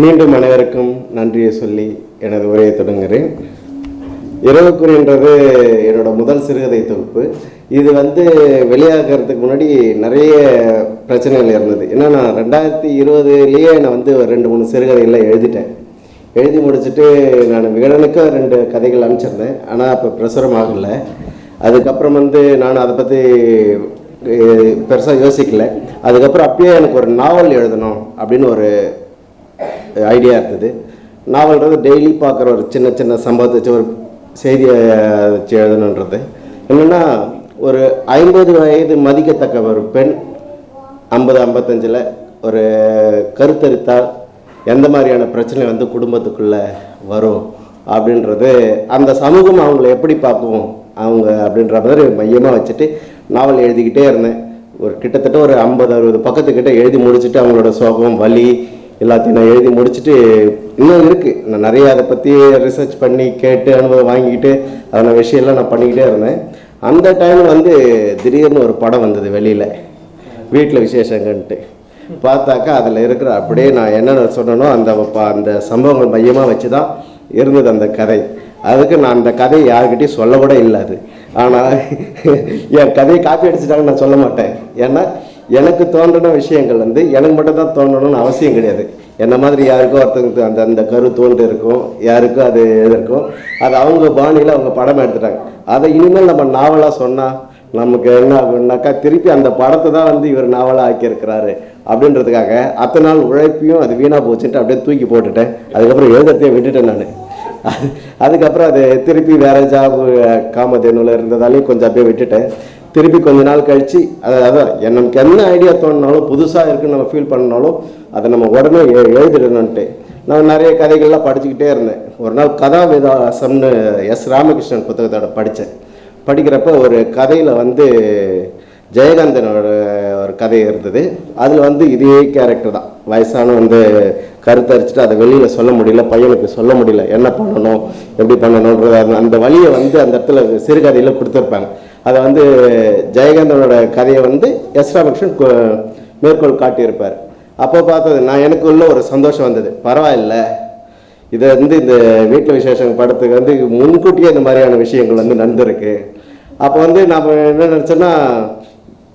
மீண்டும் அனைவருக்கும் நன்றியை சொல்லி எனது உரையை தொடங்குகிறேன். இரவுக்குறின்றது என்னோட முதல் சிறுகதை தொகுப்பு. இது வந்து வெளியாகிறதுக்கு முன்னாடி நிறைய பிரச்சனைகள் இருந்தது. ஏன்னா நான் ரெண்டாயிரத்தி இருபதுலேயே நான் வந்து ஒரு ரெண்டு மூணு சிறுகதைகளில் எழுதிட்டேன். எழுதி முடிச்சுட்டு நான் விகடனுக்கு ரெண்டு கதைகள் அனுப்பிச்சிருந்தேன். ஆனால் அப்போ பிரசுரம் ஆகலை. அதுக்கப்புறம் வந்து நான் அதை பற்றி பெருசாக யோசிக்கல. அதுக்கப்புறம் அப்பயே எனக்கு ஒரு நாவல் எழுதணும் அப்படின்னு ஒரு ஐடியா இருந்தது. நாவல்ன்றது டெய்லி பார்க்குற ஒரு சின்ன சின்ன சம்பவத்தை வச்சு ஒரு செய்தியை வச்சு எழுதணுன்றது. என்னென்னா ஒரு ஐம்பது வயது மதிக்கத்தக்க ஒரு பெண் ஐம்பது ஐம்பத்தஞ்சில் ஒரு கருத்தரித்தால் எந்த மாதிரியான பிரச்சனை வந்து குடும்பத்துக்குள்ளே வரும் அப்படின்றது அந்த சமூகம் அவங்கள எப்படி பார்க்கும் அவங்க அப்படின்ற மாதிரி மையமாக வச்சுட்டு நாவல் எழுதிக்கிட்டே இருந்தேன். ஒரு கிட்டத்தட்ட ஒரு ஐம்பது அறுபது பக்கத்துக்கிட்ட எழுதி முடிச்சுட்டு அவங்களோட சோகம் வலி எல்லாத்தையும் நான் எழுதி முடிச்சுட்டு இன்னும் இருக்குது நான் நிறைய அதை பற்றி ரிசர்ச் பண்ணி கேட்டு அனுபவம் வாங்கிக்கிட்டு அதன விஷயம்லாம் நான் பண்ணிக்கிட்டே இருந்தேன். அந்த டைம் வந்து திடீர்னு ஒரு படம் வந்தது வெளியில். வீட்டில் விசேஷங்கன்ட்டு. பார்த்தாக்கா அதில் இருக்கிற அப்படியே நான் என்னென்ன சொன்னனோ அந்த ப- அந்த சம்பவங்கள் மையமாக வச்சு தான் இருந்தது அந்த கதை. அதுக்கு நான் அந்த கதையை யாருக்கிட்டையும் சொல்ல கூட இல்லை அது. ஆனால் என் கதையை காப்பி அடிச்சிட்டாங்க நான் சொல்ல மாட்டேன். ஏன்னா எனக்கு தோன்றின விஷயங்கள் வந்து எனக்கு மட்டும் தான் தோன்றணும்னு அவசியம் கிடையாது. என்ன மாதிரி யாருக்கோ ஒருத்தவங்களுக்கு அந்த அந்த கரு தோன்று இருக்கும் யாருக்கும் அது இருக்கும் அது அவங்க பாணியில் அவங்க படம் எடுத்துட்டாங்க. அதை இனிமேல் நம்ம நாவலாக சொன்னால் நமக்கு என்ன ஆகும்னாக்கா திருப்பி அந்த படத்தை தான் வந்து இவர் நாவலாக ஆக்கியிருக்கிறாரு அப்படின்றதுக்காக அத்தனை நாள் உழைப்பையும் அது வீணாக போச்சுட்டு அப்படியே தூக்கி போட்டுட்டேன். அதுக்கப்புறம் எழுதுறதையே விட்டுட்டேன் நான். அது அதுக்கப்புறம் அது திருப்பி வேற ஜாபு காமதேனுல இருந்ததாலையும் கொஞ்சம் அப்படியே விட்டுட்டேன். திருப்பி கொஞ்ச நாள் கழித்து அதை அதான் நமக்கு என்ன ஐடியா தோணுனாலும் புதுசாக இருக்குன்னு நம்ம ஃபீல் பண்ணாலும் அதை நம்ம உடனே எ- எழுதிடணுன்ட்டு நான் நிறைய கதைகள்லாம் படிச்சுக்கிட்டே இருந்தேன். ஒரு நாள் கதாவிதாசம்னு எஸ் ராமகிருஷ்ணன் புத்தகத்தோட படித்தேன். படிக்கிறப்ப ஒரு கதையில் வந்து ஜெயகாந்தனோட ஒரு கதை இருந்தது. அதில் வந்து இதே கேரக்டர் தான். வயசான வந்து கருத்தரிச்சுட்டு அதை வெளியில் சொல்ல முடியல பையனுக்கு சொல்ல முடியல. என்ன பண்ணணும் எப்படி பண்ணணுன்றது அந்த வழியை வந்து அந்த இடத்துல சிறுகதையில் கொடுத்துருப்பாங்க. அதை வந்து ஜெயகாந்தனோட கதையை வந்து எஸ் ராமகிருஷ்ணன் மேற்கோள் காட்டியிருப்பார். அப்போ பார்த்தது நான் எனக்கு உள்ள ஒரு சந்தோஷம் வந்தது. பரவாயில்ல. இதை வந்து இந்த வீட்டில் விசேஷம் படத்துக்கு வந்து முன்கூட்டியே இந்த மாதிரியான விஷயங்கள் வந்து நடந்திருக்கு. அப்போ வந்து நம்ம என்ன நினச்சோன்னா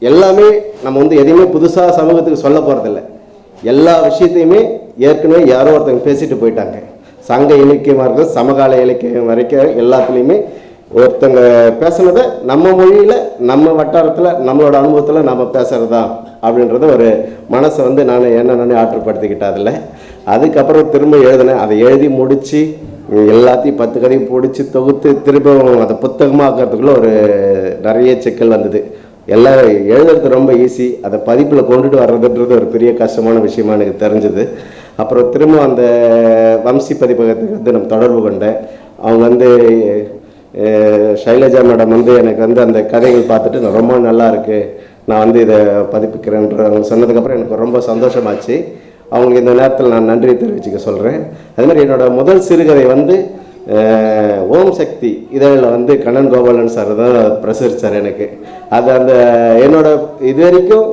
எல்லாமே நம்ம வந்து எதையுமே புதுசாக சமூகத்துக்கு சொல்ல போகிறதில்ல எல்லா விஷயத்தையுமே ஏற்கனவே யாரோ ஒருத்தவங்க பேசிட்டு போயிட்டாங்க. சங்க இலக்கியமாக இருக்கும் சமகால இலக்கியம் வரைக்கும் எல்லாத்துலேயுமே ஒருத்தங்க பேசுனதை நம்ம மொழியில் நம்ம வட்டாரத்தில் நம்மளோட அனுபவத்தில் நம்ம பேசுகிறதா அப்படின்றத ஒரு மனசை வந்து நான் என்ன நானே ஆற்றுப்படுத்திக்கிட்டேன் அதில் அதுக்கப்புறம் திரும்ப எழுதினேன். அதை எழுதி முடித்து எல்லாத்தையும் பத்து கதையும் பிடிச்சி தொகுத்து திரும்பவும் அதை புத்தகமாக்குறதுக்குள்ளே ஒரு நிறைய சிக்கல் வந்தது. எல்லாம் எழுதுறது ரொம்ப ஈஸி அதை பதிப்பில் கொண்டுட்டு வர்றதுன்றது ஒரு பெரிய கஷ்டமான விஷயமா எனக்கு தெரிஞ்சது. அப்புறம் திரும்ப அந்த வம்சி பதிப்பகத்துக்கு வந்து நம்ம தொடர்பு கொண்டேன். அவங்க வந்து ஷைலஜா சைலஜா மேடம் வந்து எனக்கு வந்து அந்த கதைகள் பார்த்துட்டு நான் ரொம்ப நல்லா இருக்கு நான் வந்து இதை பதிப்பிக்கிறேன்ற அவங்க சொன்னதுக்கப்புறம் எனக்கு ரொம்ப சந்தோஷமாச்சு. அவங்களுக்கு இந்த நேரத்தில் நான் நன்றி தெரிவிச்சுக்க சொல்கிறேன் அதே மாதிரி என்னோட முதல் சிறுகதை வந்து ஓம் சக்தி இதழில் வந்து கண்ணன் கோபாலன் சார் தான் பிரசுரிச்சார் எனக்கு. அது அந்த என்னோட இது வரைக்கும்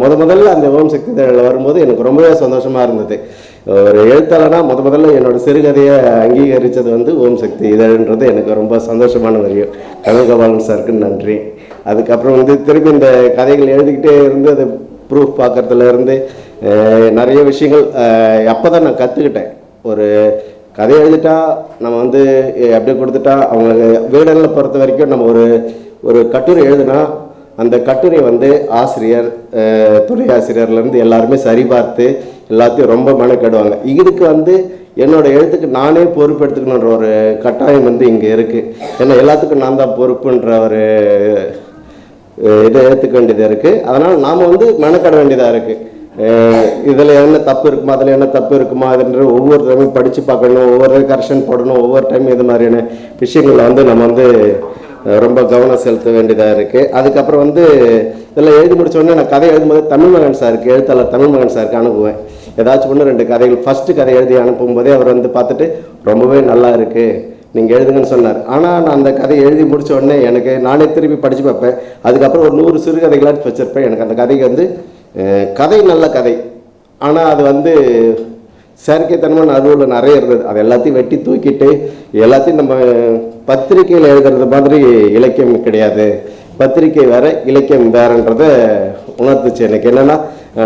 முத முதல்ல அந்த ஓம் சக்தி இதழில் வரும்போது எனக்கு ரொம்பவே சந்தோஷமாக இருந்தது. ஒரு எழுத்தாளராக முத முதல்ல என்னோட சிறுகதையை அங்கீகரித்தது வந்து ஓம் சக்தி இதழ்ன்றது எனக்கு ரொம்ப சந்தோஷமான வரியும் கனகபாலன் சாருக்கு நன்றி. அதுக்கப்புறம் வந்து திருப்பி இந்த கதைகள் எழுதிக்கிட்டே இருந்து அது ப்ரூஃப் பார்க்குறதுலேருந்து நிறைய விஷயங்கள் அப்போ தான் நான் கற்றுக்கிட்டேன் ஒரு கதை எழுதிட்டா நம்ம வந்து அஹ், அப்படியே கொடுத்துட்டா அவங்களுக்கு வீடுகளை பொறுத்த வரைக்கும் நம்ம ஒரு ஒரு கட்டுரை எழுதுனா அந்த கட்டுரை வந்து ஆசிரியர் துணை ஆசிரியர்லேருந்து எல்லாருமே சரிபார்த்து எல்லாத்தையும் ரொம்ப மெனக்கெடுவாங்க இதுக்கு வந்து என்னோட எழுத்துக்கு நானே பொறுப்பெடுத்துக்கணுன்ற ஒரு கட்டாயம் வந்து இங்கே இருக்குது ஏன்னா எல்லாத்துக்கும் நான் தான் பொறுப்புன்ற ஒரு இதை ஏற்றுக்க வேண்டியதாக இருக்குது அதனால் நாம் வந்து மெனக்கட வேண்டியதாக இருக்குது இதில் என்ன தப்பு இருக்குமா அதில் என்ன தப்பு இருக்குமா அதுன்ற ஒவ்வொரு டைமும் படித்து பார்க்கணும் ஒவ்வொரு கரெக்ஷன் போடணும் ஒவ்வொரு டைம் இது மாதிரியான விஷயங்களை வந்து நம்ம வந்து ரொம்ப கவனம் செலுத்த வேண்டியதாக இருக்குது அதுக்கப்புறம் வந்து இதெல்லாம் எழுதி முடித்தோடனே நான் கதை எழுதும்போது தமிழ் மகன் சாருக்கு எழுத்தாளர் தமிழ் மகன் சாருக்கு அனுப்புவேன். ஏதாச்சும் ஒன்று ரெண்டு கதைகள் ஃபஸ்ட்டு கதை எழுதி அனுப்பும்போதே அவர் வந்து பார்த்துட்டு ரொம்பவே நல்லா இருக்குது நீங்கள் எழுதுங்கன்னு சொன்னார். ஆனால் நான் அந்த கதையை எழுதி முடித்த உடனே எனக்கு நானே திருப்பி படித்து பார்ப்பேன். அதுக்கப்புறம் ஒரு நூறு சிறுகதைகளாக வச்சுருப்பேன். எனக்கு அந்த கதைக்கு வந்து கதை நல்ல கதை. ஆனால் அது வந்து செயற்கைத்தனமாக நடுவில் நிறைய இருந்தது. அது எல்லாத்தையும் வெட்டி தூக்கிட்டு எல்லாத்தையும் நம்ம பத்திரிக்கையில் எழுதுறது மாதிரி இலக்கியம் கிடையாது. பத்திரிக்கை வேற இலக்கியம் வேறன்றதை உணர்த்துச்சு எனக்கு என்னன்னா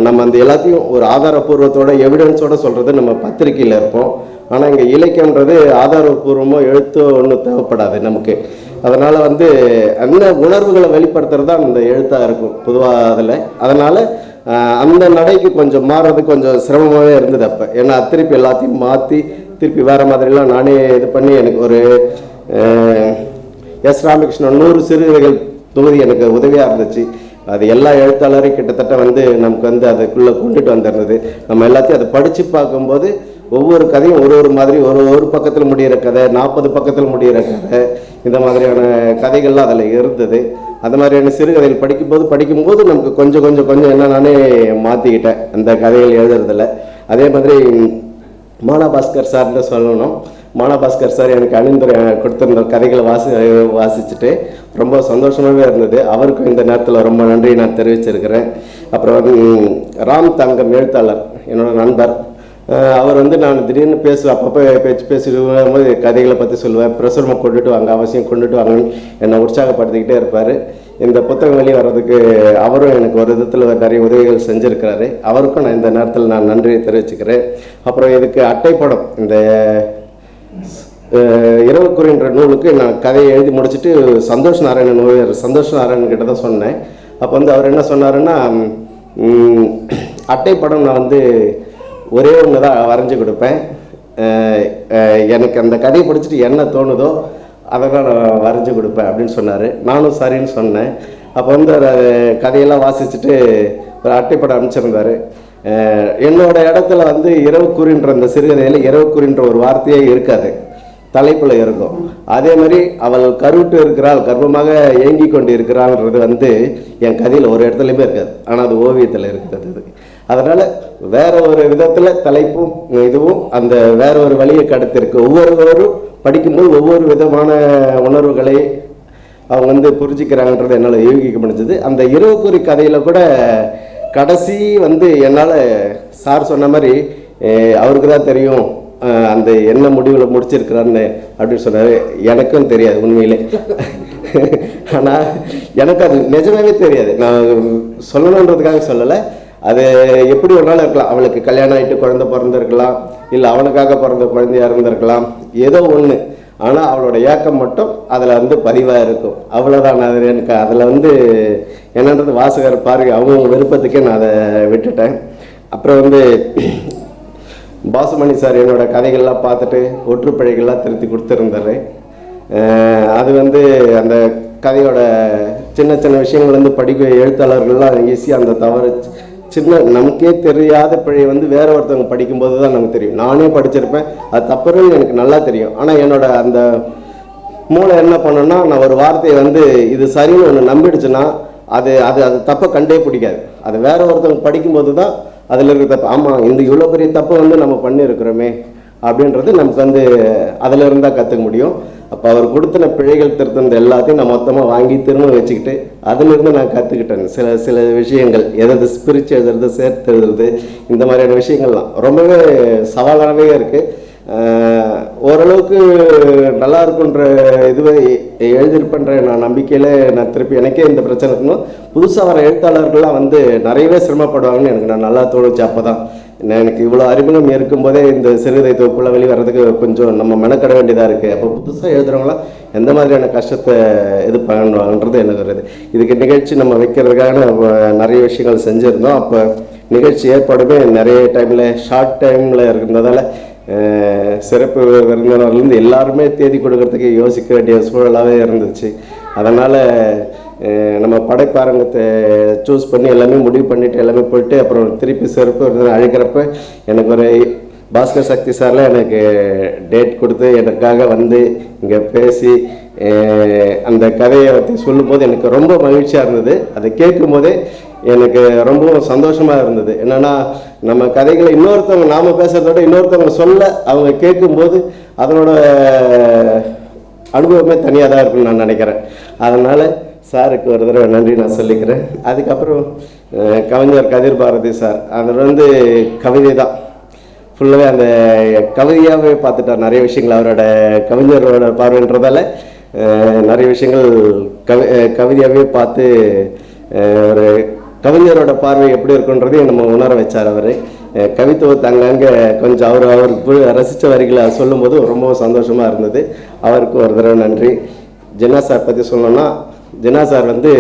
நம்ம அந்த எல்லாத்தையும் ஒரு ஆதாரபூர்வத்தோட எவிடன்ஸோட சொல்கிறது நம்ம பத்திரிக்கையில் இருப்போம். ஆனால் இங்கே இலக்கியம்ன்றது ஆதாரபூர்வமோ எழுத்தோ ஒன்றும் தேவைப்படாது நமக்கு. அதனால் வந்து அந்த உணர்வுகளை வெளிப்படுத்துறது தான் அந்த எழுத்தாக இருக்கும். பொதுவாக அதில். அதனால் அந்த நடைக்கு கொஞ்சம் மாறுறது கொஞ்சம் சிரமமாகவே இருந்தது அப்போ. ஏன்னா திருப்பி எல்லாத்தையும் மாற்றி திருப்பி வேறு மாதிரிலாம் நானே இது பண்ணி எனக்கு ஒரு எஸ் ராமகிருஷ்ணன் நூறு சிறுகதைகள் தொகுதி எனக்கு உதவியாக இருந்துச்சு. அது எல்லா எழுத்தாளரையும் கிட்டத்தட்ட வந்து நமக்கு வந்து அதுக்குள்ளே கொண்டுட்டு வந்துடுறது நம்ம எல்லாத்தையும் அதை படித்து பார்க்கும்போது ஒவ்வொரு கதையும் ஒரு ஒரு மாதிரி ஒரு ஒரு பக்கத்தில் முடிகிற கதை நாற்பது பக்கத்தில் முடிகிற கதை இந்த மாதிரியான கதைகள்லாம் அதில் இருந்தது. அது மாதிரியான சிறுகதைகள் படிக்கும்போது படிக்கும்போது நமக்கு கொஞ்சம் கொஞ்சம் கொஞ்சம் என்ன நானே மாற்றிக்கிட்டேன் அந்த கதைகள் எழுதுறதில். அதே மாதிரி மானபாஸ்கர் சார்னு சொல்லணும். மானபாஸ்கர் சார் எனக்கு அணிந்துரை கொடுத்துருந்த கதைகளை வாசி வாசிச்சுட்டு ரொம்ப சந்தோஷமாகவே இருந்தது. அவருக்கும் இந்த நேரத்தில் ரொம்ப நன்றி நான் தெரிவிச்சிருக்கிறேன். அப்புறம் வந்து ராம் தங்கம் எழுத்தாளர் என்னோட நண்பர். அவர் வந்து நான் திடீர்னு பேசுவேன் அப்பப்போ பேச்சு பேசிட்டு போது கதைகளை பற்றி சொல்லுவேன் பிரசுரமாக கொண்டுட்டு வாங்க அவசியம் கொண்டுட்டு வாங்கன்னு என்னை உற்சாகப்படுத்திக்கிட்டே இருப்பார். இந்த புத்தகம் வெளியே வர்றதுக்கு அவரும் எனக்கு ஒரு விதத்தில் நிறைய உதவிகள் செஞ்சுருக்கிறாரு. அவருக்கும் நான் இந்த நேரத்தில் நான் நன்றியை தெரிவிச்சுக்கிறேன். அப்புறம் இதுக்கு அட்டைப்படம் இந்த இரவுக்குறின்ற நூலுக்கு நான் கதையை எழுதி முடிச்சுட்டு சந்தோஷ் நாராயணன் ஓவியர் சந்தோஷ் நாராயணன் கிட்ட தான் சொன்னேன். அப்போ வந்து அவர் என்ன சொன்னாருன்னா அட்டைப்படம் நான் வந்து ஒரே ஒன்று தான் வரைஞ்சி கொடுப்பேன். எனக்கு அந்த கதையை பிடிச்சிட்டு என்ன தோணுதோ அதை தான் நான் வரைஞ்சி கொடுப்பேன் அப்படின்னு சொன்னார். நானும் சரின்னு சொன்னேன். அப்போ வந்து ஒரு கதையெல்லாம் வாசிச்சுட்டு ஒரு அட்டைப்படம் அனுப்பிச்சிருந்தார். என்னோட இடத்துல வந்து இரவுக்குறின்ற அந்த சிறுகதையில் இரவுக்குறின்ற ஒரு வார்த்தையே இருக்காது. தலைப்பில் இருக்கும். அதே மாதிரி அவள் கருவிட்டு இருக்கிறாள் கர்ப்பமாக ஏங்கி கொண்டு இருக்கிறாள்ன்றது வந்து என் கதையில் ஒரு இடத்துலையுமே இருக்காது. ஆனால் அது ஓவியத்தில் இருக்கிறது அதனால் வேற ஒரு விதத்தில் தலைப்பும் இதுவும் அந்த வேற ஒரு வழியை கடத்திருக்கு. ஒவ்வொருவரும் படிக்கும்போது ஒவ்வொரு விதமான உணர்வுகளை அவங்க வந்து புரிஞ்சுக்கிறாங்கன்றது என்னால் யூகிக்க முடிஞ்சது. அந்த இரவுக்குறி கதையில் கூட கடைசி வந்து என்னால் சார் சொன்ன மாதிரி அவருக்கு தான் தெரியும் அந்த என்ன முடிவில் முடிச்சிருக்கிறான்னு அப்படின்னு சொன்னார். எனக்கும் தெரியாது உண்மையிலே. ஆனால் எனக்கு அது நிஜமாவே தெரியாது. நான் சொல்லணுன்றதுக்காக சொல்லலை. அது எப்படி ஒரு இருக்கலாம். அவளுக்கு கல்யாணம் ஆகிட்டு குழந்தை பிறந்திருக்கலாம். இல்லை அவனுக்காக பிறந்த குழந்தையாக இருந்திருக்கலாம். ஏதோ ஒன்று ஆனால் அவளோட ஏக்கம் மட்டும் அதில் வந்து பதிவாக இருக்கும். அவ்வளோதான் அது எனக்கு அதில் வந்து என்னன்றது வாசகர் பாருங்க அவங்க விருப்பத்துக்கே நான் அதை விட்டுட்டேன். அப்புறம் வந்து பாசுமணி சார் என்னோடய கதைகள்லாம் பார்த்துட்டு ஒற்றுப்பழைகள்லாம் திருத்தி கொடுத்துருந்தாரு. அது வந்து அந்த கதையோட சின்ன சின்ன விஷயங்கள் வந்து படிக்க எழுத்தாளர்கள்லாம் ஈஸியாக அந்த தவறு சின்ன நமக்கே தெரியாத பிழை வந்து வேற ஒருத்தவங்க படிக்கும்போது தான் நமக்கு தெரியும். நானே படிச்சிருப்பேன். அது தப்புன்னு எனக்கு நல்லா தெரியும். ஆனால் என்னோட அந்த மூளை என்ன பண்ணுன்னா நான் ஒரு வார்த்தையை வந்து இது சரின்னு ஒன்று நம்பிடுச்சுன்னா அது அது அது தப்பை கண்டே பிடிக்காது. அது வேற ஒருத்தவங்க படிக்கும்போது தான் அதில் இருக்கிற தப்பு. ஆமாம் இந்த இவ்வளோ பெரிய தப்பை வந்து நம்ம பண்ணியிருக்கிறோமே. அப்படின்றது நமக்கு வந்து அதில் இருந்தால் கற்றுக்க முடியும். அப்போ அவர் கொடுத்தின பிழைகள் திருத்தினது எல்லாத்தையும் நான் மொத்தமாக வாங்கி திரும்ப வச்சுக்கிட்டு அதிலிருந்து நான் கற்றுக்கிட்டேன் சில சில விஷயங்கள் எதாவது ஸ்பிரிச்சு எழுதுறது சேர்த்து எழுதுறது இந்த மாதிரியான விஷயங்கள்லாம். ரொம்பவே சவாலானவே இருக்குது ஓரளவுக்கு நல்லா இருக்குன்ற இதுவை எழுதியிருப்பேன்ற நான் நம்பிக்கையில் நான் திருப்பி எனக்கே இந்த பிரச்சனை இருக்கணும் புதுசாக வர எழுத்தாளர்கள்லாம் வந்து நிறையவே சிரமப்படுவாங்கன்னு எனக்கு நான் நல்லா தோணுச்சு அப்போ தான் எனக்கு இவ்வளோ அறிமுகம் இருக்கும்போதே இந்த சிறுகதை தொகுப்புல வெளிவரதுக்கு கொஞ்சம் நம்ம மெனக்கட வேண்டியதாக இருக்குது அப்போ புதுசாக எழுதுகிறவங்களாம் எந்த மாதிரியான கஷ்டத்தை இது பண்ணுவாங்கன்றது எனக்கு வருது இதுக்கு நிகழ்ச்சி நம்ம வைக்கிறதுக்கான நிறைய விஷயங்கள் செஞ்சுருந்தோம். அப்போ நிகழ்ச்சி ஏற்பாடுமே நிறைய டைமில் ஷார்ட் டைமில் இருந்ததால் சிறப்பு விருந்தினர்லேருந்து எல்லாருமே தேதி கொடுக்கறதுக்கு யோசிக்க வேண்டிய சூழலாகவே இருந்துச்சு. அதனால் நம்ம படைப்பாரங்கத்தை சூஸ் பண்ணி எல்லாமே முடிவு பண்ணிவிட்டு எல்லாமே போயிட்டு அப்புறம் திருப்பி சிறப்பு விருந்தினர் அழைக்கிறப்ப எனக்கு ஒரு பாஸ்கர் சக்தி சார்லாம் எனக்கு டேட் கொடுத்து எனக்காக வந்து இங்கே பேசி அந்த கதையை பற்றி சொல்லும்போது எனக்கு ரொம்ப மகிழ்ச்சியாக இருந்தது. அதை கேட்கும்போதே எனக்கு ரொம்பவும் சந்தோஷமாக இருந்தது. என்னன்னா நம்ம கதைகளை இன்னொருத்தவங்க நாம் பேசுறத விட இன்னொருத்தவங்க சொல்ல அவங்க கேட்கும்போது அதனோட அனுபவமே தனியாக தான் இருக்கும்னு நான் நினைக்கிறேன். அதனால் சாருக்கு ஒரு தடவை நன்றி நான் சொல்லிக்கிறேன். அதுக்கப்புறம் கவிஞர் கதிர் பாரதி சார். அது வந்து கவிதை தான். ஃபுல்லாகவே அந்த கவிதையாகவே பார்த்துட்டார். நிறைய விஷயங்கள் அவரோட கவிஞரோட பார்வைன்றதால நிறைய விஷயங்கள் கவி கவிதையாகவே பார்த்து ஒரு கவிஞரோட பார்வை எப்படி இருக்குன்றதையும் நம்ம உணர வச்சார் அவர். கவித்துவத்தை அங்கங்கே கொஞ்சம் அவர் அவருக்கு ரசித்த வரிகளை சொல்லும்போது ரொம்ப சந்தோஷமாக இருந்தது. அவருக்கு ஒரு தடவை நன்றி. ஜின்னா சார் பற்றி சொல்லணும்னா ஜின்னா சார் வந்து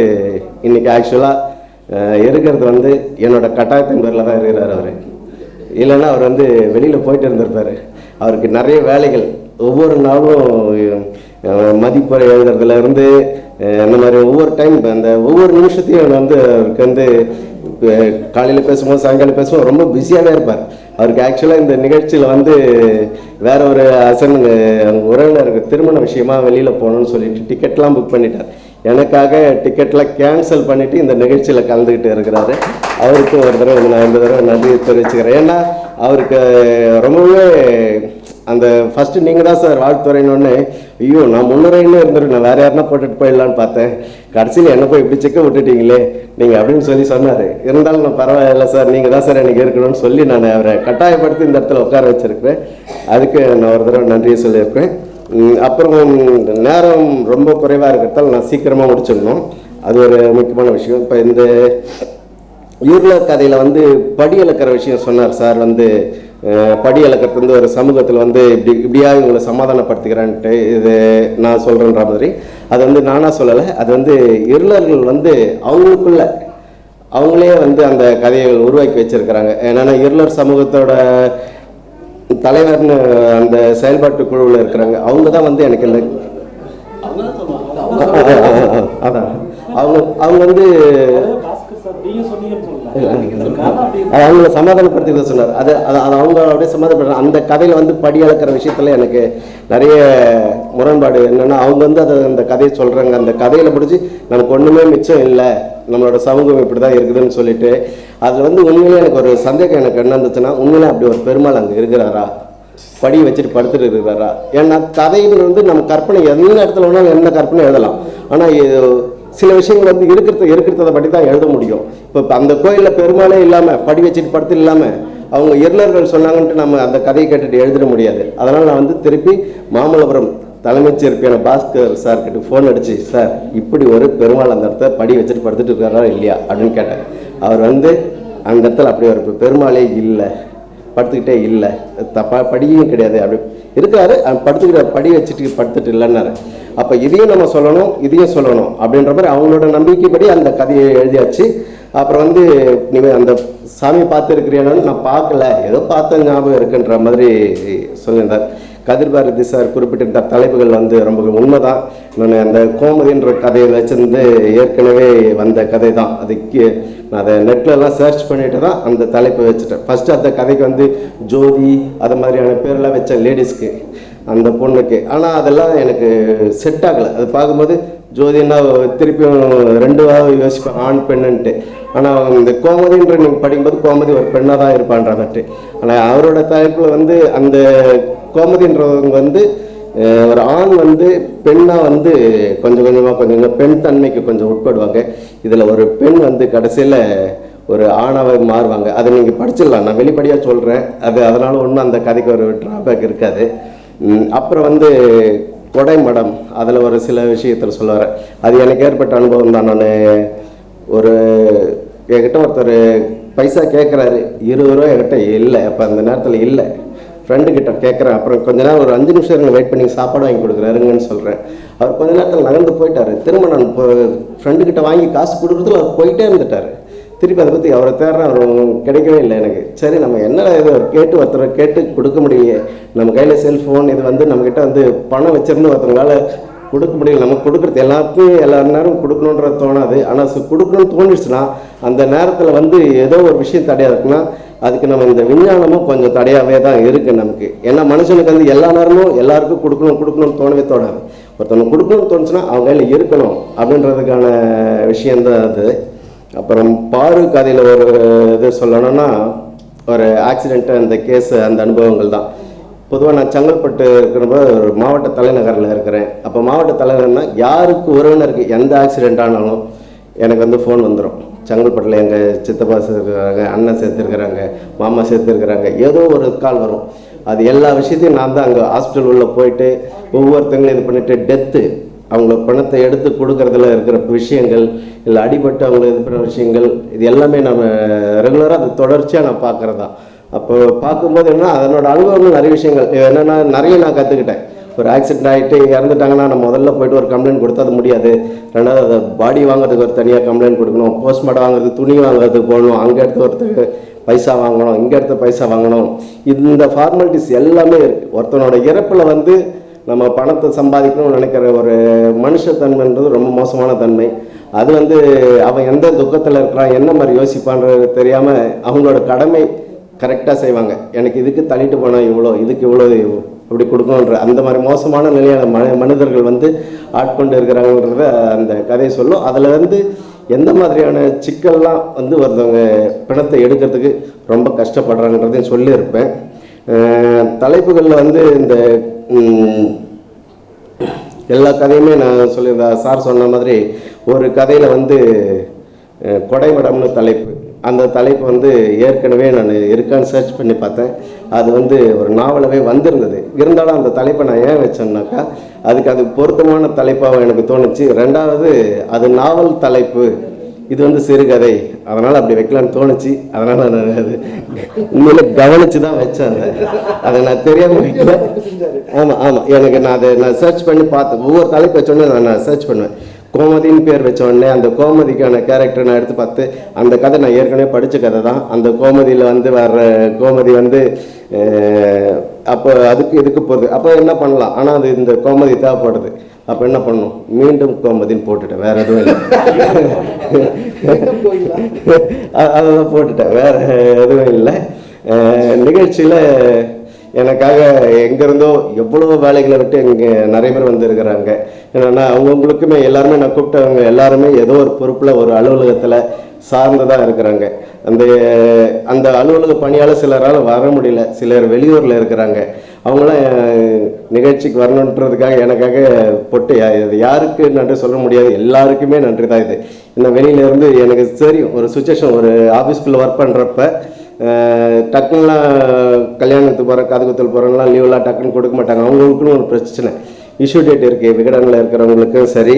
இன்னைக்கு ஆக்சுவலாக இருக்கிறது வந்து என்னோட கட்டாயத்தின் பேரில் தான் இருக்கிறார் அவர். இல்லைன்னா அவர் வந்து வெளியில் போயிட்டு இருந்திருப்பார். அவருக்கு நிறைய வேலைகள். ஒவ்வொரு நாளும் மதிப்புரை எழுதுறதுலேருந்து இந்த அந்த மாதிரி ஒவ்வொரு டைம் அந்த ஒவ்வொரு நிமிஷத்தையும் வந்து அவருக்கு வந்து காலையில் பேசும்போது சாயங்காலம் பேசும்போது ரொம்ப பிஸியாகவே இருப்பார். அவருக்கு ஆக்சுவலாக இந்த நிகழ்ச்சியில் வந்து வேற ஒரு அசன் உறவினருக்கு திருமண விஷயமா வெளியில் போகணும்னு சொல்லிட்டு டிக்கெட்லாம் புக் பண்ணிட்டார். எனக்காக டிக்கெட்லாம் கேன்சல் பண்ணிவிட்டு இந்த நிகழ்ச்சியில் கலந்துக்கிட்டு இருக்கிறாரு. அவருக்கு ஒரு தடவை நான் இந்த தடவை நன்றி தெரிவிச்சுக்கிறேன். ஏன்னா அவருக்கு ரொம்பவே அந்த ஃபஸ்ட்டு நீங்கள் தான் சார் வாழ்த்துறையினொன்னே ஐயோ நான் முன்னுரைன்னு இருந்துட்டு நான் வேறு யாருன்னா போட்டுட்டு போயிடலான்னு பார்த்தேன். கடைசியில் என்ன போய் இப்படி செக்க விட்டுட்டீங்களே? நீங்கள் அப்படின்னு சொல்லி சொன்னார். இருந்தாலும் நான் பரவாயில்ல சார் நீங்கள் தான் சார் எனக்கு இருக்கணும்னு சொல்லி நான் அவரை கட்டாயப்படுத்தி இந்த இடத்துல உட்கார வச்சிருக்கிறேன். அதுக்கு நான் ஒரு தடவை நன்றியை சொல்லியிருக்கிறேன். அப்புறம் நேரம் ரொம்ப குறைவாக இருக்கிறதால நான் சீக்கிரமாக முடிச்சிடணும். அது ஒரு முக்கியமான விஷயம். இப்போ இந்த ஈர்ல கதையில் வந்து படி இழக்கிற விஷயம் சொன்னார் சார். வந்து படி இழக்கிறது வந்து ஒரு சமூகத்தில் வந்து இப்படி இப்படியா இவங்களை சமாதானப்படுத்துகிறான்ட்டு இது நான் சொல்கிறேன்ற மாதிரி. அது வந்து நானாக சொல்லலை. அது வந்து இருளர்கள் வந்து அவங்களுக்குள்ள அவங்களே வந்து அந்த கதையை உருவாக்கி வச்சிருக்கிறாங்க. என்னன்னா இருளர் சமூகத்தோட தலைவர்னு அந்த செயல்பாட்டு குழுவில் இருக்கிறாங்க. அவங்க தான் வந்து எனக்கு இந்த அவங்க அதான். அவங்க அவங்க வந்து அவங்கள சமாதானப்படுத்தி சொன்னார். அது அது அது அவங்க அப்படியே சமாதானப்படுத்த அந்த கதையில் வந்து படி அளக்கிற விஷயத்துல எனக்கு நிறைய முரண்பாடு என்னன்னா அவங்க வந்து அதை அந்த கதையை சொல்றாங்க. அந்த கதையில முடிஞ்சு நமக்கு ஒண்ணுமே மிச்சம் இல்லை. நம்மளோட சமூகம் இப்படி தான் இருக்குதுன்னு சொல்லிட்டு அதில் வந்து உண்மையிலே எனக்கு ஒரு சந்தேகம் எனக்கு என்ன இருந்துச்சுன்னா உண்மையிலே அப்படி ஒரு பெருமாள் அங்கே இருக்கிறாரா? படி வச்சுட்டு படுத்துட்டு இருக்கிறாரா? ஏன்னா கதைகள் வந்து நம்ம கற்பனை எந்த இடத்துல வேணாலும் என்ன கற்பனை எழுதலாம். ஆனால் இது சில விஷயங்கள் வந்து இருக்கிறத இருக்கிறத படி தான் எழுத முடியும். இப்போ அந்த கோயிலில் பெருமாளே இல்லாமல் படி வச்சுட்டு படுத்து இல்லாமல் அவங்க இருளர்கள் சொன்னாங்கன்ட்டு நம்ம அந்த கதையை கேட்டுட்டு எழுதிட முடியாது. அதனால் நான் வந்து திருப்பி மாமல்லபுரம் தலைமைச் சிற்பியான பாஸ்கர் சார் கிட்ட ஃபோன் அடிச்சு சார் இப்படி ஒரு பெருமாள் அந்த இடத்த படி வச்சுட்டு படுத்துட்டு இருக்காரா இல்லையா? அப்படின்னு கேட்டேன் அவர் வந்து அந்த இடத்துல அப்படி ஒரு பெருமாளே இல்லை படுத்துக்கிட்டே இல்லை தப்பா படியும் கிடையாது. அப்படி இருக்காரு. அவன் படி வச்சுட்டு படுத்துட்டு இல்லைன்னாரு. அப்போ இதையும் நம்ம சொல்லணும் இதையும் சொல்லணும் அப்படின்ற மாதிரி அவங்களோட நம்பிக்கைப்படி அந்த கதையை எழுதியாச்சு. அப்புறம் வந்து நீங்கள் அந்த சாமி பார்த்துருக்கிறீங்கன்னு நான் பார்க்கல. ஏதோ பார்த்த ஞாபகம் இருக்குன்ற மாதிரி சொல்லியிருந்தார். கதிர்பாரதி சார் குறிப்பிட்டிருந்த தலைப்புகள் வந்து ரொம்ப உண்மைதான். நான் அந்த கோமதின்ற கதையை வச்சிருந்து ஏற்கனவே வந்த கதை தான் அதுக்கு நான் அதை நெட்லலாம் சர்ச் பண்ணிட்டு தான் அந்த தலைப்பை வச்சுட்டேன். ஃபஸ்ட்டு அந்த கதைக்கு வந்து ஜோதி அது மாதிரியான பேர்லாம் வச்சேன் லேடிஸ்க்கு அந்த பொண்ணுக்கு. ஆனால் அதெல்லாம் எனக்கு செட் ஆகலை. அது பார்க்கும்போது ஜோதினா திருப்பியும் ரெண்டு வாரம் யோசிப்பேன் ஆண் பெண்ணுன்ட்டு. ஆனால் இந்த கோமதின்ற நீங்கள் படிக்கும்போது கோமதி ஒரு பெண்ணாக தான் இருப்பான்ற மாதிரி. ஆனால் அவரோட தலைப்பில் வந்து அந்த கோமதின்றவங்க வந்து ஒரு ஆண் வந்து பெண்ணாக வந்து கொஞ்சம் கொஞ்சமாக கொஞ்சம் கொஞ்சம் பெண் தன்மைக்கு கொஞ்சம் உட்படுவாங்க. இதில் ஒரு பெண் வந்து கடைசியில் ஒரு ஆணாவை மாறுவாங்க. அதை நீங்கள் படிச்சிடலாம். நான் வெளிப்படையாக சொல்கிறேன் அது அதனால் ஒன்றும் அந்த கதைக்கு ஒரு ட்ராபேக் இருக்காது. அப்புறம் வந்து கொடை மடம் அதில் ஒரு சில விஷயத்தில் சொல்லுவார் அது எனக்கு ஏற்பட்ட அனுபவம் தான். நான் ஒரு என்கிட்ட ஒருத்தர் பைசா கேட்குறாரு இருபது ரூபா என்கிட்ட இல்லை. அப்போ அந்த நேரத்தில் இல்லை. ஃப்ரெண்டு கிட்ட கேட்குறேன் அப்புறம் கொஞ்ச நேரம் ஒரு அஞ்சு நிமிஷம் இருங்க வெயிட் பண்ணி சாப்பாடு வாங்கி கொடுக்குறாருங்கன்னு சொல்கிறேன் அவர் கொஞ்ச நேரத்தில் நகர்ந்து போயிட்டார். திரும்ப நான் ஃப்ரெண்டு கிட்ட வாங்கி காசு கொடுக்குறதுல அவர் போயிட்டே இருந்துட்டார். திருப்பி அதை பற்றி அவரை தேடுறேன். அவர் கிடைக்கவே இல்லை எனக்கு. சரி நம்ம என்ன இது கேட்டு ஒருத்தரை கேட்டு கொடுக்க முடியலையே. நம்ம கையில் செல்ஃபோன் இது வந்து நம்மக்கிட்ட வந்து பணம் வச்சிருந்து ஒருத்தவங்களால கொடுக்க முடியல. நம்ம கொடுக்குறது எல்லாத்தையும் எல்லா நேரம் கொடுக்கணுன்றது தோணாது ஆனால் கொடுக்கணும்னு தோணிடுச்சுன்னா அந்த நேரத்தில் வந்து ஏதோ ஒரு விஷயம் தடையாக இருக்குன்னா அதுக்கு நம்ம இந்த விஞ்ஞானமும் கொஞ்சம் தடையாகவே தான் இருக்குது நமக்கு. ஏன்னா மனுஷனுக்கு வந்து எல்லா நேரமும் எல்லாருக்கும் கொடுக்கணும் கொடுக்கணும்னு தோணவே தோணாது. ஒருத்தவங்க கொடுக்கணும்னு தோணுச்சுன்னா அவங்க கையில் இருக்கணும் அப்படின்றதுக்கான விஷயந்தான் அது. அப்புறம் பாரு கதையில் ஒரு இது சொல்லணும்னா ஒரு ஆக்சிடெண்ட்டு அந்த கேஸ் அந்த அனுபவங்கள் தான். பொதுவாக நான் செங்கல்பட்டு இருக்கிறப்ப ஒரு மாவட்ட தலைநகரில் இருக்கிறேன். அப்போ மாவட்ட தலைநகர்னா யாருக்கு உறவினருக்கு எந்த ஆக்சிடென்ட் ஆனாலும் எனக்கு வந்து ஃபோன் வந்துடும் செங்கல்பட்டில் எங்கள் சித்தப்பா சேர்த்துருக்குறாங்க அண்ணன் சேர்த்துருக்குறாங்க மாமா சேர்த்துருக்குறாங்க ஏதோ ஒரு கால் வரும். அது எல்லா விஷயத்தையும் நான் தான் அங்கே ஹாஸ்பிட்டல் உள்ளே போயிட்டு ஒவ்வொருத்தங்களும் இது பண்ணிவிட்டு டெத்து அவங்க பணத்தை எடுத்து கொடுக்கறதுல இருக்கிற விஷயங்கள் இல்லை அடிபட்டு அவங்க இது பண்ண விஷயங்கள் இது எல்லாமே நம்ம ரெகுலராக அது தொடர்ச்சியாக நான் பார்க்குறதான் அப்போ பார்க்கும்போது என்ன அதனோட அனுபவங்கள் நிறைய விஷயங்கள். என்னென்னா நிறைய நான் கற்றுக்கிட்டேன் ஒரு ஆக்சிடென்ட் ஆகிட்டு இறந்துட்டாங்கன்னா நம்ம முதல்ல போயிட்டு ஒரு கம்ப்ளைண்ட் கொடுத்தது அது முடியாது. ரெண்டாவது அதை பாடி வாங்குறதுக்கு ஒரு தனியாக கம்ப்ளைண்ட் கொடுக்கணும். போஸ்ட்மார்ட்டம் வாங்குறதுக்கு துணி வாங்குறதுக்கு போகணும். அங்கே எடுத்து ஒருத்தருக்கு பைசா வாங்கணும். இங்கே எடுத்து பைசா வாங்கணும். இந்த ஃபார்மாலிட்டிஸ் எல்லாமே இருக்குது ஒருத்தனோட இறப்பில் வந்து நம்ம பணத்தை சம்பாதிக்கணும்னு நினைக்கிற ஒரு மனுஷத்தன்மைன்றது ரொம்ப மோசமான தன்மை. அது வந்து அவன் எந்த துக்கத்தில் இருக்கிறான் என்ன மாதிரி யோசிப்பான்றது தெரியாமல் அவங்களோட கடமை கரெக்டாக செய்வாங்க. எனக்கு இதுக்கு தள்ளிட்டு போனால் இவ்வளோ இதுக்கு இவ்வளோ அப்படி கொடுக்கணுன்ற அந்த மாதிரி மோசமான நிலையான மன மனிதர்கள் வந்து ஆட்கொண்டு இருக்கிறாங்கன்றத அந்த கதையை சொல்லும். அதில் வந்து எந்த மாதிரியான சிக்கல்லாம் வந்து ஒருத்தவங்க பிணத்தை எடுக்கிறதுக்கு ரொம்ப கஷ்டப்படுறாங்கன்றதையும் சொல்லியிருப்பேன். தலைப்புகளில் வந்து இந்த எல்லா கதையுமே நான் சொல்லியிருந்தேன். சார் சொன்ன மாதிரி ஒரு கதையில் வந்து அஹ், கொடைமடம்னு தலைப்பு. அந்த தலைப்பு வந்து ஏற்கனவே நான் இருக்கான்னு சர்ச் பண்ணி பார்த்தேன். அது வந்து ஒரு நாவலாகவே வந்திருந்தது. இருந்தாலும் அந்த தலைப்பை நான் ஏன் வச்சேன்னாக்கா அதுக்கு அது பொருத்தமான தலைப்பாக எனக்கு தோணுச்சு. ரெண்டாவது அது நாவல் தலைப்பு. இது வந்து சிறுகதை. அதனால் அப்படி வைக்கலான்னு தோணுச்சு. அதனால் நான் அது உண்மையில கவனித்து தான் வச்சேன் அதை. அதை நான் தெரியாமல் வைக்கல. ஆமாம் ஆமாம் எனக்கு நான் அதை நான் சர்ச் பண்ணி பார்த்தேன் ஒவ்வொரு தலைப்பு வச்சோன்னே நான் நான் சர்ச் பண்ணுவேன். கோமதின்னு பேர் வச்ச உடனே அந்த கோமதிக்கான கேரக்டர் நான் எடுத்து பார்த்து அந்த கதை நான் ஏற்கனவே படித்த கதை தான். அந்த கோமதியில் வந்து வர்ற கோமதி வந்து அப்போ அதுக்கு இதுக்கு போகுது அப்போ என்ன பண்ணலாம்? ஆனால் அது இந்த கோமதி தேவைப்படுது. அப்போ என்ன பண்ணணும்? மீண்டும் கோமதின்னு போட்டுட்டேன். வேற எதுவும் இல்லை. அதெல்லாம் போட்டுட்டேன். வேற எதுவும் இல்லை. நிகழ்ச்சியில் எனக்காக எங்கேருந்தோ எவ்வளோ வேலைகளை விட்டு இங்கே நிறைய பேர் வந்திருக்கிறாங்க. என்னென்னா அவங்கவுங்களுக்குமே எல்லாருமே நான் கூப்பிட்டவங்க எல்லாருமே ஏதோ ஒரு பொறுப்பில் ஒரு அலுவலகத்தில் சார்ந்ததாக இருக்கிறாங்க. அந்த அந்த அலுவலக பணியால் சிலரால் வர முடியல. சிலர் வெளியூரில் இருக்கிறாங்க. அவங்களாம் நிகழ்ச்சிக்கு வரணுன்றதுக்காக எனக்காக பொட்டு இது யாருக்கு நன்றி சொல்ல முடியாது. எல்லாருக்குமே நன்றி தான் இது. இந்த வெளியில இருந்து எனக்கு தெரியும் ஒரு சுச்சுவேஷன் ஒரு ஆஃபீஸ்க்குள்ளே ஒர்க் பண்ணுறப்ப டக்குன்னுலாம் கல்யாணத்துக்கு போகிற காது குத்தல் போகிறவங்களாம் லீவ்லாம் டக்குன்னு கொடுக்க மாட்டாங்க. அவங்களுக்குன்னு ஒரு பிரச்சனை. இஷ்யூ டேட் இருக்குது விகடனில் இருக்கிறவங்களுக்கும் சரி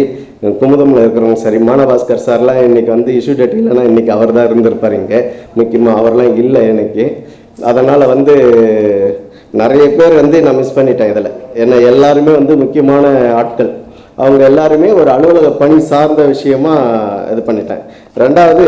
குமுதமில் இருக்கிறவங்க சரி மானபாஸ்கர் சார்லாம் இன்றைக்கி வந்து இஷ்யூ டேட் இல்லைன்னா இன்றைக்கி அவர் தான் இருந்திருப்பார் இங்கே. முக்கியமாக அவர்லாம் இல்லை எனக்கு. அதனால் வந்து நிறைய பேர் வந்து நான் மிஸ் பண்ணிட்டேன் இதில். ஏன்னா எல்லாருமே வந்து முக்கியமான ஆட்கள். அவங்க எல்லாருமே ஒரு அலுவலக பணி சார்ந்த விஷயமா இது பண்ணிட்டேன். ரெண்டாவது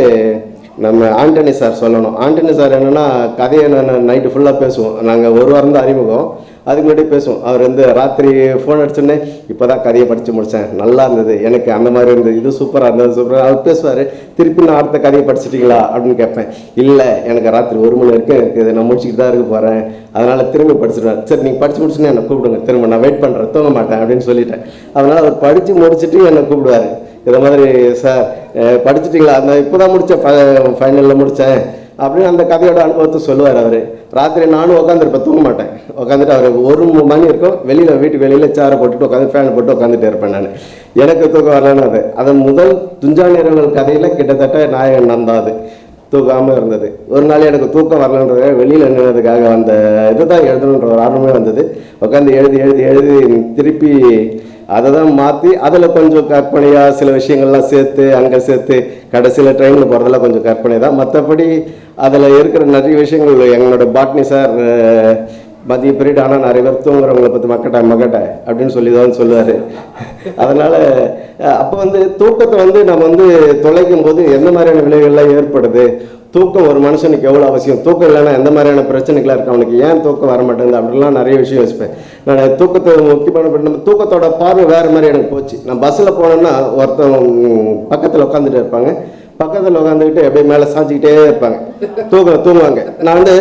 நம்ம ஆண்டனி சார் சொல்லணும். ஆண்டனி சார் என்னென்னா கதையை நான் நைட்டு ஃபுல்லாக பேசுவோம். நாங்கள் ஒரு வாரம் தான் அறிமுகம். அதுக்கு முன்னாடி பேசுவோம். அவர் வந்து ராத்திரி ஃபோன் அடிச்சோடனே இப்போ தான் கதையை படித்து முடித்தேன் நல்லா இருந்தது. எனக்கு அந்த மாதிரி இருந்தது. இது சூப்பராக இருந்தது. சூப்பராக அவர் பேசுவார் திருப்பி நான் அடுத்த கதையை படிச்சிட்டிங்களா? அப்படின்னு கேட்பேன். இல்லை எனக்கு ராத்திரி ஒரு மணி வரைக்கும் இருக்குது. நான் முடிச்சுக்கிட்டு தான் இருக்க போகிறேன் அதனால் திரும்பி படிச்சிடுவேன். சரி நீங்கள் படித்து முடிச்சுன்னு என்னை கூப்பிடுங்க. திரும்ப நான் வெயிட் பண்ணுறேன் தூங்க மாட்டேன். அப்படின்னு சொல்லிட்டேன். அதனால் அவர் படித்து முடிச்சுட்டு என்னை கூப்பிடுவார். இதை மாதிரி சார் அஹ், படிச்சிட்டிங்களா? அந்த இப்போ தான் முடித்தேன் ஃபைனலில் முடித்தேன் அப்படின்னு அந்த கதையோட அனுபவத்தை சொல்லுவார் அவர். ராத்திரி நானும் உட்காந்துருப்பேன் தூங்க மாட்டேன். உட்காந்துட்டு அவர் ஒரு மணி இருக்கும். வெளியில் வீட்டு வெளியில் சேரை போட்டுட்டு உட்காந்து ஃபேன் போட்டு உட்காந்துட்டு இருப்பேன் நான். எனக்கு தூக்கம் வரலன்னு அது. அது முதல் துஞ்சானியர்கள் கதையில் கிட்டத்தட்ட நாயகன் நந்தாது தூக்காமல் இருந்தது. ஒரு நாள் எனக்கு தூக்கம் வரலன்றத வெளியில் நின்றதுக்காக அந்த இதுதான் எழுதணுன்ற ஒரு ஆர்வமே வந்தது. உட்காந்து எழுதி எழுதி எழுதி திருப்பி அதை தான் மாற்றி அதில் கொஞ்சம் கற்பனையாக சில விஷயங்கள்லாம் சேர்த்து அங்கே சேர்த்து கடைசியில் ட்ரெயினில் போகிறதெல்லாம் கொஞ்சம் கற்பனை தான் மற்றபடி அதில் இருக்கிற நிறைய விஷயங்கள் எங்களோட பாட்னி சார் மதிய பீரியட் ஆனால் நிறைய பேர் தூங்குறவங்கள பற்றி மக்கட்ட மக்கட்ட அப்படின்னு சொல்லி தான் சொல்லுவார். அதனால் அப்போ வந்து தூக்கத்தை வந்து நம்ம வந்து தொலைக்கும் போது எந்த மாதிரியான விளைவுகள்லாம் ஏற்படுது? தூக்கம் ஒரு மனுஷனுக்கு எவ்வளோ அவசியம்? தூக்கம் இல்லைன்னா எந்த மாதிரியான பிரச்சனைகளாக இருக்குது அவனுக்கு ஏன் தூக்கம் வர மாட்டேங்குது? அப்படிலாம் நிறைய விஷயம் யோசிப்பேன். நான் தூக்கத்தை முக்கியமான நம்ம தூக்கத்தோட பார்வை வேறு மாதிரி எனக்கு போச்சு. நான் பஸ்ஸில் போனேன்னா ஒருத்தன் பக்கத்தில் உட்காந்துட்டு இருப்பாங்க. பக்கத்தில் உட்காந்துக்கிட்டு அப்படியே மேலே சாஞ்சிக்கிட்டே இருப்பாங்க. தூங்க தூங்குவாங்க. நான் வந்து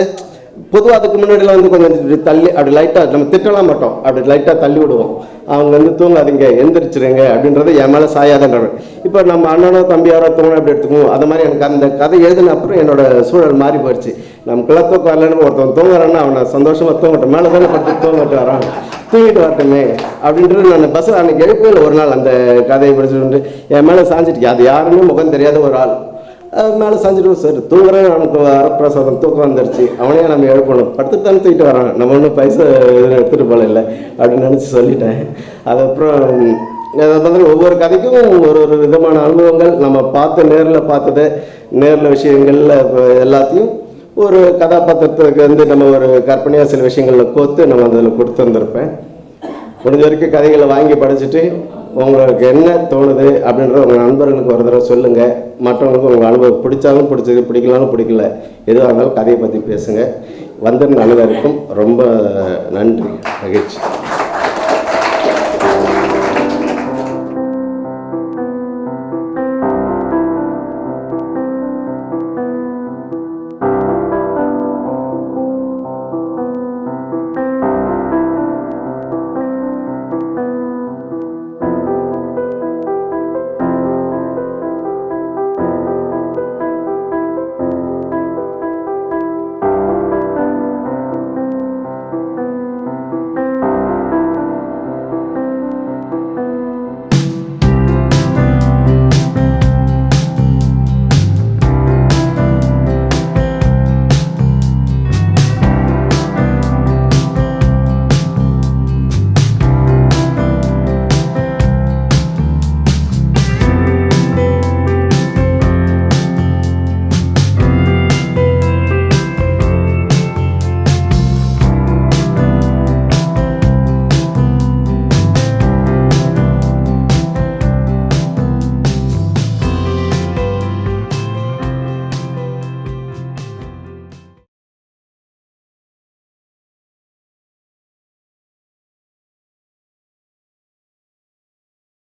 பொதுவாக அதுக்கு முன்னாடிலாம் வந்து கொஞ்சம் தள்ளி அப்படி லைட்டாக நம்ம திட்டலாம் மாட்டோம். அப்படி லைட்டாக தள்ளி விடுவோம். அவங்க வந்து தூங்காதீங்க எந்திரிச்சிருங்க அப்படின்றது என் மேலே சாயாதன்ற இப்போ நம்ம அண்ணனோ தம்பியாரோ தூங்கணும் அப்படி எடுத்துக்குவோம்? அது மாதிரி எனக்கு அந்த கதை எழுதின அப்புறம் என்னோட சூழல் மாறி போயிடுச்சு நமக்குலாம் தூக்கம் வரலன்னு ஒருத்தன் தூங்குறான்னா அவனை சந்தோஷமாக தூங்கட்டும். மேலே தானே படுத்து தூங்கிட்டு வரான். தூங்கிட்டு வரட்டுமே அப்படின்றது நான் பஸ்ஸில் அன்னைக்கு எழுப்பவே இல்லை ஒரு நாள் அந்த கதையை படிச்சுட்டு என் மேலே சாஞ்சிட்டு அது யாருமே முகம் தெரியாத ஒரு ஆள். மேலே சாஞ்சிட்டு சார். தூங்குறேன் அவனுக்கு வரப்பிரசாதம் தூக்கம் வந்துருச்சு. அவனையே நம்ம எழுப்பணும். படுத்துட்டு தானே தூக்கிட்டு வரான். நம்ம ஒன்றும் பைசா எதுவும் எடுத்துகிட்டு போகல இல்லை அப்படின்னு நினச்சி சொல்லிட்டேன். அதுக்கப்புறம் அது மாதிரி ஒவ்வொரு கதைக்கும் ஒரு ஒரு விதமான அனுபவங்கள். நம்ம பார்த்து நேரில் பார்த்தது நேரில் விஷயங்களில் எல்லாத்தையும் ஒரு கதாபாத்திரத்துக்கு வந்து நம்ம ஒரு கற்பனையாக சில விஷயங்களில் கோத்து நம்ம அதில் கொடுத்துருந்துருப்பேன். முடிஞ்ச வரைக்கும் கதைகளை வாங்கி படிச்சுட்டு உங்களுக்கு என்ன தோணுது அப்படின்றத உங்கள் நண்பர்களுக்கு ஒரு தடவை சொல்லுங்கள் மற்றவங்களுக்கு உங்கள் அனுபவம் பிடிச்சாலும் பிடிச்சது பிடிக்கலாலும் பிடிக்கல. எதுவாக இருந்தாலும் கதையை பற்றி பேசுங்க. வந்து நல்லதாக இருக்கும் ரொம்ப நன்றி மகிழ்ச்சி.